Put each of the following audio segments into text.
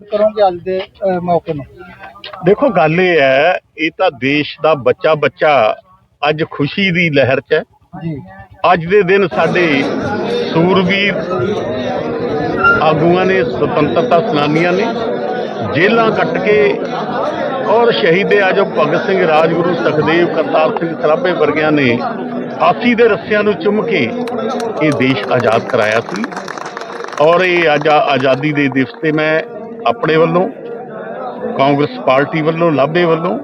ਕਰੋਗੇ ਅੱਜ ਦੇ ਮੌਕੇ ਨੂੰ? ਦੇਖੋ ਗੱਲ ਇਹ ਹੈ ਇਹ ਤਾਂ ਦੇਸ਼ ਦਾ ਬੱਚਾ ਬੱਚਾ ਅੱਜ ਖੁਸ਼ੀ ਦੀ ਲਹਿਰ 'ਚ ਹੈ। ਜੀ। ਅੱਜ ਦੇ ਦਿਨ ਸਾਡੇ ਸੂਰਬੀਰ ਆਗੂਆਂ ਨੇ ਸੁਤੰਤਰਤਾ ਸੈਨਾਨੀਆਂ ਨੇ ਜੇਲਾਂ ਕੱਟ ਕੇ ਔਰ ਸ਼ਹੀਦ ਆਜਮ ਭਗਤ ਸਿੰਘ ਰਾਜਗੁਰੂ ਸੁਖਦੇਵ ਕਰਤਾਰ ਸਿੰਘ ਸਰਾਭੇ ਵਰਗਿਆਂ ਨੇ ਫਾਂਸੀ ਦੇ ਰੱਸਿਆਂ ਨੂੰ ਚੁੰਮ ਕੇ ਇਹ ਦੇਸ਼ ਆਜ਼ਾਦ ਕਰਾਇਆ ਸੀ। ਔਰ ਇਹ ਅੱਜ ਆਜ਼ਾਦੀ ਦੇ ਦਿਵਸ ਤੇ ਮੈਂ ਆਪਣੇ ਵੱਲੋਂ, ਕਾਂਗਰਸ ਪਾਰਟੀ ਵੱਲੋਂ ਲਾਭੇ ਵੱਲੋਂ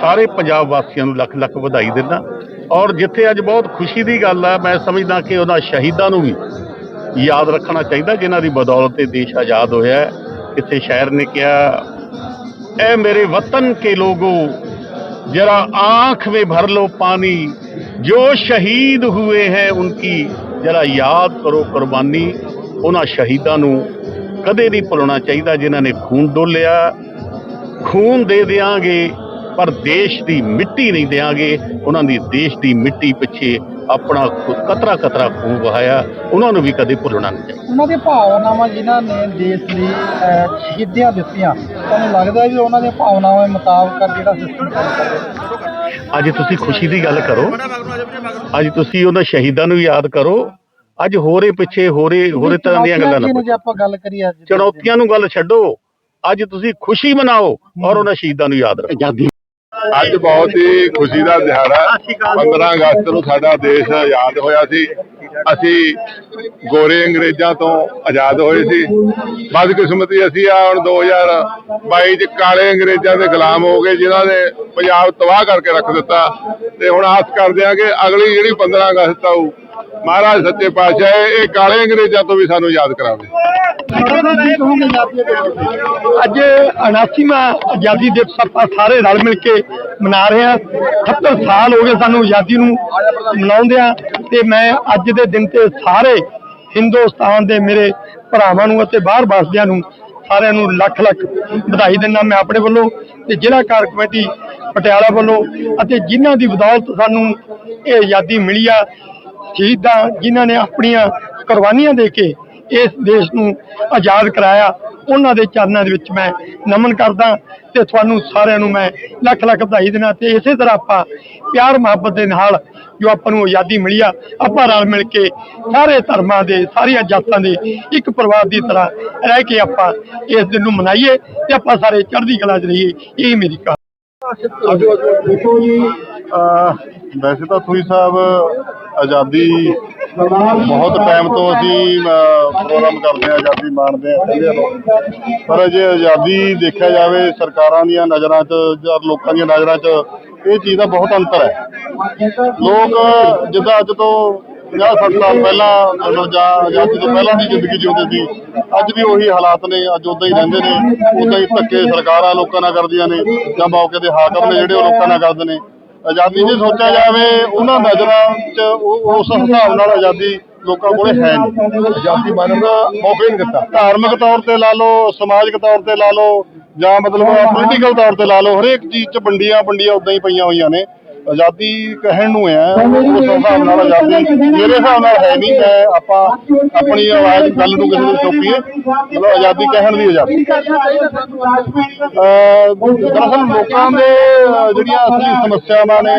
ਸਾਰੇ ਪੰਜਾਬ ਵਾਸੀਆਂ ਨੂੰ ਲੱਖ ਲੱਖ ਵਧਾਈ ਦਿੰਦਾ। ਔਰ ਜਿੱਥੇ ਅੱਜ ਬਹੁਤ ਖੁਸ਼ੀ ਦੀ ਗੱਲ ਆ, ਮੈਂ ਸਮਝਦਾ ਕਿ ਉਹਨਾਂ ਸ਼ਹੀਦਾਂ ਨੂੰ ਵੀ ਯਾਦ ਰੱਖਣਾ ਚਾਹੀਦਾ, ਜਿਨ੍ਹਾਂ ਦੀ ਬਦੌਲਤ 'ਤੇ ਦੇਸ਼ ਆਜ਼ਾਦ ਹੋਇਆ ਇੱਥੇ ਸ਼ਾਇਰ ਨੇ ਕਿਹਾ, ਐ ਮੇਰੇ ਵਤਨ ਕੇ ਲੋਗੋ, ਜਰਾ ਆਂਖ ਵੇ ਭਰ ਲੋ ਪਾਣੀ, ਜੋ ਸ਼ਹੀਦ ਹੋਏ ਹੈ ਉਨਕੀ ਜਰਾ ਯਾਦ ਕਰੋ ਕੁਰਬਾਨੀ। ਉਹਨਾਂ ਸ਼ਹੀਦਾਂ ਨੂੰ ਕਦੇ ਨਹੀਂ ਭੁੱਲਣਾ ਚਾਹੀਦਾ ਜਿਨ੍ਹਾਂ ਨੇ ਖੂਨ ਡੋਲਿਆ। ਖੂਨ ਦੇ ਦਿਆਂਗੇ ਪਰ ਦੇਸ਼ ਦੀ ਮਿੱਟੀ ਨਹੀਂ ਦਿਆਂਗੇ। ਉਹਨਾਂ ਦੀ ਦੇਸ਼ ਦੀ ਮਿੱਟੀ ਪਿੱਛੇ ਆਪਣਾ ਕਤਰਾ ਕਤਰਾ ਖੂਨ ਵਹਾਇਆ। ਉਹਨਾਂ ਨੂੰ ਵੀ ਕਦੇ ਭੁੱਲਣਾ ਨਹੀਂ ਚਾਹੀਦਾ। ਉਹਨਾਂ ਦੀਆਂ ਭਾਵਨਾਵਾਂ ਜਿਨ੍ਹਾਂ ਨੇ ਦੇਸ਼ ਲਈ ਸ਼ਹੀਦੀਆਂ ਦਿੱਤੀਆਂ ਤੁਹਾਨੂੰ ਲੱਗਦਾ ਵੀ ਉਹਨਾਂ ਦੀਆਂ ਭਾਵਨਾਵਾਂ ਦੇ ਮੁਤਾਬਕ ਜਿਹੜਾ ਸਿਸਟਮ ਅੱਜ ਤੁਸੀਂ ਖੁਸ਼ੀ ਦੀ ਗੱਲ ਕਰੋ। ਅੱਜ ਤੁਸੀਂ ਉਹਨਾਂ ਸ਼ਹੀਦਾਂ ਨੂੰ ਯਾਦ ਕਰੋ। ਅੱਜ ਹੋਰੇ ਪਿੱਛੇ ਹੋਰੇ ਹੋਰੇ ਤਰ੍ਹਾਂ ਦੀਆਂ ਗੱਲਾਂ ਨਾ ਜੇ ਆਪਾਂ ਗੱਲ ਕਰੀਏ ਅੱਜ? ਚੁਣੌਤੀਆਂ ਨੂੰ ਗੱਲ ਛੱਡੋ। ਅੱਜ ਤੁਸੀਂ ਖੁਸ਼ੀ ਮਨਾਓ ਔਰ ਉਹਨਾਂ ਸ਼ਹੀਦਾਂ ਨੂੰ ਯਾਦ ਰੱਖੋ। ਆਜ਼ਾਦੀ। ਅੱਜ ਬਹੁਤ ਹੀ ਖੁਸ਼ੀ ਦਾ ਦਿਹਾੜਾ। ਹੈ 15 ਅਗਸਤ ਨੂੰ ਸਾਡਾ ਦੇਸ਼ ਆਜ਼ਾਦ ਹੋਇਆ ਸੀ। ਅਸੀਂ ਗੋਰੇ ਅੰਗਰੇਜ਼ਾਂ ਤੋਂ ਆਜ਼ਾਦ ਹੋਏ ਸੀ। ਬਦਕਿਸਮਤੀ ਅਸੀਂ ਆ ਹੁਣ 2022 ਚ ਕਾਲੇ ਅੰਗਰੇਜ਼ਾਂ ਦੇ ਗੁਲਾਮ ਹੋ ਗਏ ਜਿਨ੍ਹਾਂ ਨੇ ਪੰਜਾਬ ਤਬਾਹ ਕਰਕੇ ਰੱਖ ਦਿੱਤਾ। ਤੇ ਹੁਣ ਆਸ ਕਰਦੇ ਆ ਕਿ ਅਗਲੀ ਜਿਹੜੀ 15 ਅਗਸਤ ਆਊ ਮਹਾਰਾਜ ਸੱਚੇ ਪਾਤਸ਼ਾਹ, ਇਹ ਕਾਲੇ ਅੰਗਰੇਜ਼ਾਂ ਤੋਂ ਵੀ ਸਾਨੂੰ ਯਾਦ ਕਰਾਵੇ। ਅੱਜ 79ਵਾਂ ਆਜ਼ਾਦੀ ਦਿਵਸ ਆਪਾਂ ਸਾਰੇ ਰਲ ਮਿਲ ਕੇ ਮਨਾ ਰਹੇ ਹਾਂ। 70 ਸਾਲ ਹੋ ਗਏ ਸਾਨੂੰ ਆਜ਼ਾਦੀ ਨੂੰ ਮਨਾਉਂਦਿਆਂ ਤੇ ਮੈਂ ਅੱਜ ਦੇ ਦਿਨ ਤੇ ਸਾਰੇ ਹਿੰਦੁਸਤਾਨ ਦੇ ਮੇਰੇ ਭਰਾਵਾਂ ਨੂੰ ਅਤੇ ਬਾਹਰ ਵਸਦਿਆਂ ਨੂੰ ਸਾਰਿਆਂ ਨੂੰ ਲੱਖ ਲੱਖ ਵਧਾਈ ਦਿੰਦਾ ਮੈਂ ਆਪਣੇ ਵੱਲੋਂ ਤੇ ਜ਼ਿਲ੍ਹਾ ਕਾਰ ਕਮੇਟੀ ਪਟਿਆਲਾ ਵੱਲੋਂ ਅਤੇ ਜਿਨ੍ਹਾਂ ਦੀ ਬਦੌਲਤ ਸਾਨੂੰ ਇਹ ਆਜ਼ਾਦੀ ਮਿਲੀ ਆ ਸ਼ਹੀਦਾਂ ਜਿਨ੍ਹਾਂ ਨੇ ਆਪਣੀਆਂ ਕੁਰਬਾਨੀਆਂ ਦੇ ਕੇ ਇਸ ਦੇਸ਼ ਨੂੰ ਆਜ਼ਾਦ ਕਰਾਇਆ, ਉਹਨਾਂ ਦੇ ਚਰਨਾਂ ਦੇ ਵਿੱਚ ਮੈਂ ਨਮਨ ਕਰਦਾ ਤੇ ਤੁਹਾਨੂੰ ਸਾਰਿਆਂ ਨੂੰ ਮੈਂ ਲੱਖ ਲੱਖ ਵਧਾਈ ਦਿੰਦਾ ਤੇ ਇਸੇ ਤਰ੍ਹਾਂ ਆਪਾਂ ਪਿਆਰ ਮੁਹੱਬਤ ਦੇ ਨਾਲ ਜੋ ਆਪਾਂ ਨੂੰ ਆਜ਼ਾਦੀ ਮਿਲੀ ਆ, ਆਪਾਂ ਰਲ ਮਿਲ ਕੇ ਸਾਰੇ ਧਰਮਾਂ ਦੇ, ਸਾਰੀਆਂ ਜਾਤਾਂ ਦੇ ਇੱਕ ਪਰਿਵਾਰ ਦੀ ਤਰ੍ਹਾਂ ਰਹਿ ਕੇ ਆਪਾਂ ਇਸ ਦਿਨ ਨੂੰ ਮਨਾਈਏ ਤੇ ਆਪਾਂ ਸਾਰੇ ਚੜ੍ਹਦੀ ਕਲਾ 'ਚ ਰਹੀਏ, ਇਹ ਮੇਰੀ ਕਹਾਣੀ ਦੇਖੋ ਜੀ ਵੈਸੇ ਤਾਂ ਤੁਸੀਂ ਸਾਹਿਬ ਆਜ਼ਾਦੀ ਬਹੁਤ ਟਾਈਮ ਤੋਂ ਅਸੀਂ ਪ੍ਰੋਗਰਾਮ ਕਰਦੇ ਆ ਆਜ਼ਾਦੀ ਮਾਣਦੇ ਆ ਪਹਿਲੇ ਤੋਂ ਪਰ ਜੇ ਆਜ਼ਾਦੀ ਦੇਖਿਆ ਜਾਵੇ, ਸਰਕਾਰਾਂ ਦੀਆਂ ਨਜ਼ਰਾਂ 'ਚ, ਜਾਂ ਲੋਕਾਂ ਦੀਆਂ ਨਜ਼ਰਾਂ 'ਚ, ਇਹ ਚੀਜ਼ ਦਾ ਬਹੁਤ ਅੰਤਰ ਹੈ। ਲੋਕ ਜਿੱਦਾਂ ਅੱਜ ਤੋਂ 50 60 ਸਾਲ ਪਹਿਲਾਂ, ਮਤਲਬ ਜਾਂ ਆਜ਼ਾਦੀ ਤੋਂ ਪਹਿਲਾਂ ਦੀ ਜ਼ਿੰਦਗੀ ਜਿਉਂਦੇ ਸੀ, ਅੱਜ ਵੀ ਉਹੀ ਹਾਲਾਤ ਨੇ, ਅੱਜ ਉਦਾਂ ਹੀ ਰਹਿੰਦੇ ਨੇ ਉਦਾਂ ਹੀ ਧੱਕੇ ਸਰਕਾਰਾਂ ਲੋਕਾਂ ਨਾਲ ਕਰਦੀਆਂ ਨੇ, ਜਾਂ ਮੌਕੇ ਦੇ ਹਾਕਮ ਨੇ ਜਿਹੜੇ ਉਹ ਲੋਕਾਂ ਨਾਲ ਕਰਦੇ ਨੇ। ਆਜ਼ਾਦੀ ਜੇ ਸੋਚਿਆ ਜਾਵੇ ਉਹਨਾਂ ਨਜ਼ਰਾਂ 'ਚ ਉਸ ਹਿਸਾਬ ਨਾਲ ਆਜ਼ਾਦੀ ਲੋਕਾਂ ਕੋਲੇ ਹੈ ਨਹੀਂ। ਆਜ਼ਾਦੀ ਮਾਨਣ ਦਾ ਮੌਕਾ ਹੀ ਨਹੀਂ ਦਿੱਤਾ। ਧਾਰਮਿਕ ਤੌਰ ਤੇ ਲਾ ਲਓ ਸਮਾਜਿਕ ਤੌਰ ਤੇ ਲਾ ਲਓ ਜਾਂ ਮਤਲਬ ਪੋਲੀਟੀਕਲ ਤੌਰ ਤੇ ਲਾ ਲਓ ਹਰੇਕ ਚੀਜ਼ 'ਚ ਵੰਡੀਆਂ ਵੰਡੀਆਂ ਉਦਾਂ ਹੀ ਪਈਆਂ ਹੋਈਆਂ ਨੇ। ਆਜ਼ਾਦੀ ਕਹਿਣ ਨੂੰ ਹੈ ਉਸ ਹਿਸਾਬ ਨਾਲ ਆਜ਼ਾਦੀ ਮੇਰੇ ਹਿਸਾਬ ਨਾਲ ਹੈ ਨਹੀਂ ਮੈਂ ਆਪਾਂ ਆਪਣੀ ਆਵਾਜ਼ ਗੱਲ ਨੂੰ ਕਿਸੇ ਨੂੰ ਚੁੱਕੀਏ ਮਤਲਬ ਆਜ਼ਾਦੀ ਕਹਿਣ ਦੀ ਆਜ਼ਾਦੀ। ਦਰਅਸਲ ਲੋਕਾਂ ਦੇ ਜਿਹੜੀਆਂ ਅਸਲੀ ਸਮੱਸਿਆਵਾਂ ਨੇ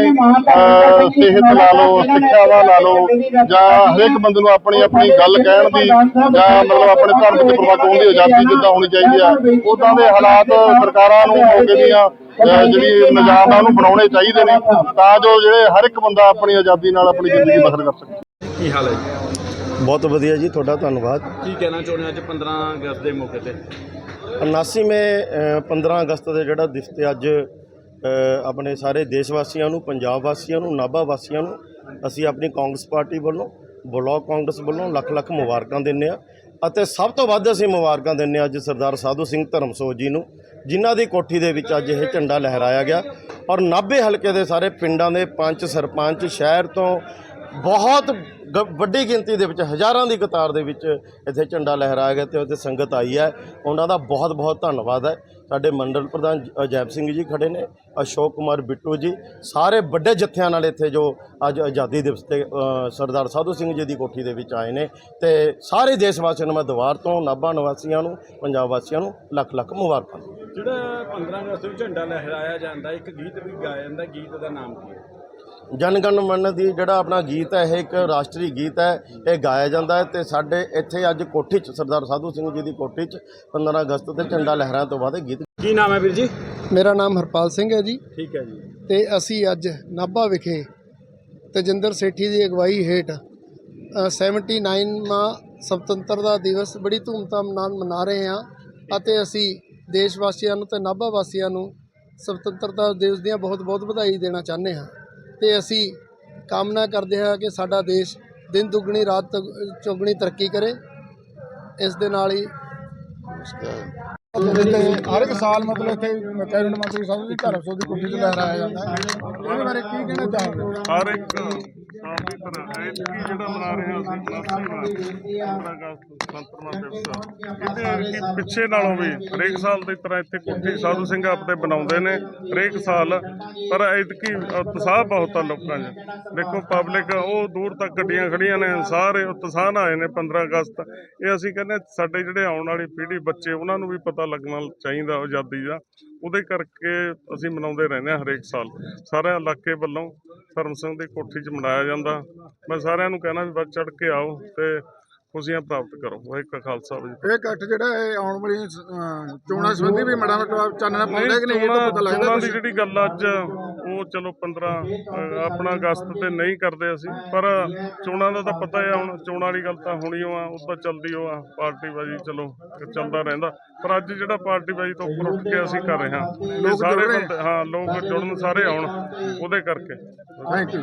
ਸਿਹਤ ਲਾ ਲਓ ਸਿੱਖਿਆਵਾ ਲਾ ਲਓ ਜਾਂ ਹਰੇਕ ਬੰਦੇ ਨੂੰ ਆਪਣੀ ਆਪਣੀ ਗੱਲ ਕਹਿਣ ਦੀ ਜਾਂ ਮਤਲਬ ਆਪਣੇ ਧਰਮ ਤੇ ਪ੍ਰਵਾਹ ਦੀ ਆਜ਼ਾਦੀ ਜਿੱਦਾਂ ਹੋਣੀ ਚਾਹੀਦੀ ਆ। ਉਦਾਂ ਦੇ ਹਾਲਾਤ ਸਰਕਾਰਾਂ ਨੂੰ ਮੌਕੇ ਦੀਆਂ ਅਹ ਜਿਹੜੀ ਨਿਜ਼ਾਮ ਆ ਉਹਨੂੰ ਬਣਾਉਣੇ ਚਾਹੀਦੇ ਨੇ ਤਾਂ ਜੋ ਜਿਹੜੇ ਹਰ ਇੱਕ ਬੰਦਾ ਆਪਣੀ ਆਜ਼ਾਦੀ ਨਾਲ ਆਪਣੀ ਜ਼ਿੰਦਗੀ ਬਸਰ ਕਰ ਸਕੇ। ਕੀ ਹਾਲ ਹੈ ਜੀ? ਬਹੁਤ ਵਧੀਆ ਜੀ ਤੁਹਾਡਾ ਧੰਨਵਾਦ। ਕੀ ਕਹਿਣਾ ਚਾਹੁੰਦੇ ਹੋ ਅੱਜ 15 ਅਗਸਤ ਦੇ ਮੌਕੇ ਤੇ? 79ਵੇਂ ਅ, 15 ਅਗਸਤ ਦੇ ਜਿਹੜਾ ਦਿਵਸ ਤੇ ਅੱਜ ਅ, ਆਪਣੇ ਸਾਰੇ ਦੇਸ਼ ਵਾਸੀਆਂ ਨੂੰ ਪੰਜਾਬ ਵਾਸੀਆਂ ਨੂੰ ਨਾਭਾ ਵਾਸੀਆਂ ਨੂੰ ਅਸੀਂ ਆਪਣੀ ਕਾਂਗਰਸ ਪਾਰਟੀ ਵੱਲੋਂ ਬਲਾਕ ਕਾਂਗਰਸ ਵੱਲੋਂ ਲੱਖ ਲੱਖ ਮੁਬਾਰਕਾਂ ਦਿੰਦੇ ਆ ਅਤੇ ਸਭ ਤੋਂ ਵੱਧ ਅਸੀਂ ਮੁਬਾਰਕਾਂ ਦਿੰਦੇ ਹਾਂ ਅੱਜ ਸਰਦਾਰ ਸਾਧੂ ਸਿੰਘ ਧਰਮਸੋਤ ਜੀ ਨੂੰ ਜਿਨ੍ਹਾਂ ਦੀ ਕੋਠੀ ਦੇ ਵਿੱਚ ਅੱਜ ਇਹ ਝੰਡਾ ਲਹਿਰਾਇਆ ਗਿਆ ਔਰ ਨਾਭੇ ਹਲਕੇ ਦੇ ਸਾਰੇ ਪਿੰਡਾਂ ਦੇ ਪੰਚ ਸਰਪੰਚ ਸ਼ਹਿਰ ਤੋਂ ਬਹੁਤ ਗ- ਵੱਡੀ ਗਿਣਤੀ ਦੇ ਵਿੱਚ ਹਜ਼ਾਰਾਂ ਦੀ ਕਤਾਰ ਦੇ ਵਿੱਚ ਇੱਥੇ ਝੰਡਾ ਲਹਿਰਾਇਆ ਗਿਆ ਤੇ ਉੱਥੇ ਸੰਗਤ ਆਈ ਹੈ। ਉਹਨਾਂ ਦਾ ਬਹੁਤ ਬਹੁਤ ਧੰਨਵਾਦ ਹੈ। ਸਾਡੇ ਮੰਡਲ ਪ੍ਰਧਾਨ ਅਜੈਬ ਸਿੰਘ ਜੀ ਖੜੇ ਨੇ, ਅਸ਼ੋਕ ਕੁਮਾਰ ਬਿੱਟੂ ਜੀ, ਸਾਰੇ ਵੱਡੇ ਜਥਿਆਂ ਨਾਲ ਇੱਥੇ ਜੋ ਅੱਜ ਆਜ਼ਾਦੀ ਦਿਵਸ ਤੇ ਸਰਦਾਰ ਸਾਧੂ ਸਿੰਘ ਜੀ ਦੀ ਕੋਠੀ ਦੇ ਵਿੱਚ ਆਏ ਨੇ ਤੇ ਸਾਰੇ ਦੇਸ਼ ਵਾਸੀਆਂ ਨੂੰ ਮੈਂ ਦੁਆਰ ਤੋਂ ਨਾਭਾ ਨਿਵਾਸੀਆਂ ਨੂੰ, ਪੰਜਾਬ ਵਾਸੀਆਂ ਨੂੰ ਲੱਖ ਲੱਖ ਮੁਬਾਰਕਾਂ ਜਿਹੜਾ 15 ਅਗਸਤ ਨੂੰ ਝੰਡਾ ਲਹਿਰਾਇਆ ਜਾਂਦਾ, ਇੱਕ ਗੀਤ ਵੀ ਗਾਇਆ ਜਾਂਦਾ, ਗੀਤ ਦਾ ਨਾਮ ਕੀ ਹੈ? ਜਨ ਗਣ ਮਨ ਦੀ ਜਿਹੜਾ ਆਪਣਾ ਗੀਤ ਹੈ ਇਹ ਇੱਕ ਰਾਸ਼ਟਰੀ ਗੀਤ ਹੈ ਇਹ ਗਾਇਆ ਜਾਂਦਾ ਹੈ ਤੇ ਸਾਡੇ ਇੱਥੇ ਅੱਜ ਕੋਠੀ 'ਚ ਸਰਦਾਰ ਸਾਧੂ ਸਿੰਘ ਜੀ ਦੀ ਕੋਠੀ 'ਚ 15 ਅਗਸਤ ਤੇ ਝੰਡਾ ਲਹਿਰਾਂ ਤੋਂ ਬਾਅਦ ਇਹ ਗੀਤ ਕੀ ਨਾਮ ਹੈ ਵੀਰ ਜੀ? ਮੇਰਾ ਨਾਮ ਹਰਪਾਲ ਸਿੰਘ ਹੈ ਜੀ। ਠੀਕ ਹੈ ਜੀ। ਤੇ ਅਸੀਂ ਅੱਜ ਨਾਭਾ ਵਿਖੇ ਤੇਜਿੰਦਰ ਸੇਠੀ ਦੀ ਅਗਵਾਈ ਹੇਠ ਅ, 79ਵਾਂ ਸੁਤੰਤਰਤਾ ਦਿਵਸ ਬੜੀ ਧੂਮਧਾਮ ਨਾਲ ਮਨਾ ਰਹੇ ਹਾਂ ਅਤੇ ਅਸੀਂ ਦੇਸ਼ ਵਾਸੀਆਂ ਨੂੰ ਤੇ ਨਾਭਾ ਵਾਸੀਆਂ ਨੂੰ ਸੁਤੰਤਰਤਾ ਦਿਵਸ ਦੀਆਂ ਬਹੁਤ-ਬਹੁਤ ਵਧਾਈ ਦੇਣਾ ਚਾਹੁੰਦੇ ਹਾਂ। ਤੇ ਅਸੀਂ ਕਾਮਨਾ ਕਰਦੇ ਹਾਂ ਕਿ ਸਾਡਾ ਦੇਸ਼ ਦਿਨ ਦੁੱਗਣੀ ਰਾਤ ਚੌਗਣੀ ਤਰੱਕੀ ਕਰੇ। ਇਸ ਦੇ ਨਾਲ ਹੀ ਹਰ ਇੱਕ ਸਾਲ ਮਤਲਬ ਇੱਥੇ ਕੈਬਨਿਟ ਮੰਤਰੀ ਸਾਹਿਬ ਦੀ ਧਰਮ ਸੋਧ ਦੀ ਕੁੱਟੀ ਤੇ ਲਹਿਰਾਇਆ ਜਾਂਦਾ ਹੈ ਇਹਦੇ ਬਾਰੇ ਕੀ ਕਹਿਣਾ ਚਾਹੋਗੇ? ਹਰ ਇੱਕ ਸਾਲ ਦੀ ਤਰ੍ਹਾਂ ਐਤਕੀ ਜਿਹੜਾ ਮਨਾ ਰਹੇ ਹਾਂ ਅਸੀਂ 79ਵਾਂ 15 ਅਗਸਤ ਸੰਤਰਮਾ ਦਿਵਸ ਇਹਦੇ ਐਤਕੀ ਪਿੱਛੇ ਨਾਲੋਂ ਵੀ ਹਰੇਕ ਸਾਲ ਦੀ ਤਰ੍ਹਾਂ ਇੱਥੇ ਕੋਠੀ ਸਾਧੂ ਸਿੰਘ ਆਪਦੇ ਬਣਾਉਂਦੇ ਨੇ, ਹਰੇਕ ਸਾਲ। ਪਰ ਐਤਕੀ ਉਤਸ਼ਾਹ ਬਹੁਤ ਆ ਲੋਕਾਂ 'ਚ। ਦੇਖੋ ਪਬਲਿਕ ਉਹ ਦੂਰ ਤੱਕ ਗੱਡੀਆਂ ਖੜੀਆਂ ਨੇ ਸਾਰੇ ਉਤਸ਼ਾਹ ਨਾਲ ਆਏ ਨੇ 15 ਅਗਸਤ। ਇਹ ਅਸੀਂ ਕਹਿੰਦੇ ਸਾਡੇ ਜਿਹੜੇ ਆਉਣ ਵਾਲੀ ਪੀੜ੍ਹੀ ਬੱਚੇ, ਉਹਨਾਂ ਨੂੰ ਵੀ ਪਤਾ ਲੱਗਣਾ ਚਾਹੀਦਾ, ਆਜ਼ਾਦੀ ਦਾ। ਉਹਦੇ ਕਰਕੇ ਅਸੀਂ ਮਨਾਉਂਦੇ ਰਹਿੰਦੇ ਹਾਂ ਹਰੇਕ ਸਾਲ। ਸਾਰੇ ਇਲਾਕੇ ਵੱਲੋਂ ਧਰਮ ਸਿੰਘ ਦੀ ਕੋਠੀ 'ਚ ਮਨਾਇਆ ਜਾਂਦਾ। ਮੈਂ ਸਾਰਿਆਂ ਨੂੰ ਕਹਿਣਾ ਵੀ ਵੱਧ ਚੜ ਕੇ ਆਓ ਤੇ ਖੁਸ਼ੀਆਂ ਪ੍ਰਾਪਤ ਕਰੋ। ਵਾਹਿਗੁਰੂ ਕਾ ਖਾਲਸਾ ਵਾਹਿਗੁਰੂ ਇਹ ਇਕੱਠ ਜਿਹੜਾ ਹੈ ਆਉਣ ਵਾਲੀ ਚੋਣਾਂ ਸੰਬੰਧੀ ਵੀ ਮੜਾ ਮਟਾ ਚਾਨਣਾ ਪਾਉਂਦਾ ਕਿ ਨਹੀਂ ਇਹ ਤਾਂ ਪਤਾ ਲੱਗਦਾ ਦੀ। ਜਿਹੜੀ ਗੱਲ ਅੱਜ ਉਹ ਚਲੋ 15 ਅ, ਆਪਣਾ ਅਗਸਤ ਤੇ ਨਹੀਂ ਕਰਦੇ ਅਸੀਂ ਪਰ ਚੋਣਾਂ ਦਾ ਤਾਂ ਪਤਾ ਹੈ ਹੁਣ ਚੋਣਾਂ ਵਾਲੀ ਗੱਲ ਤਾਂ ਹੋਣੀ ਆ ਉਹ ਤਾਂ ਚੱਲਦੀ ਓ ਆ ਪਾਰਟੀ ਬਾਜੀ ਚਲੋ ਚੱਲਦਾ ਰਹਿੰਦਾ। ਪਰ ਅੱਜ ਜਿਹੜਾ ਪਾਰਟੀ ਬਾਜੀ ਤੋਂ ਉੱਪਰ ਉੱਠ ਕੇ ਅਸੀਂ ਕਰ ਰਹੇ ਹਾਂ ਸਾਰੇ ਹਾਂ ਲੋਕ ਜੁੜਨ ਸਾਰੇ ਆਉਣ ਉਹਦੇ ਕਰਕੇ। Thank you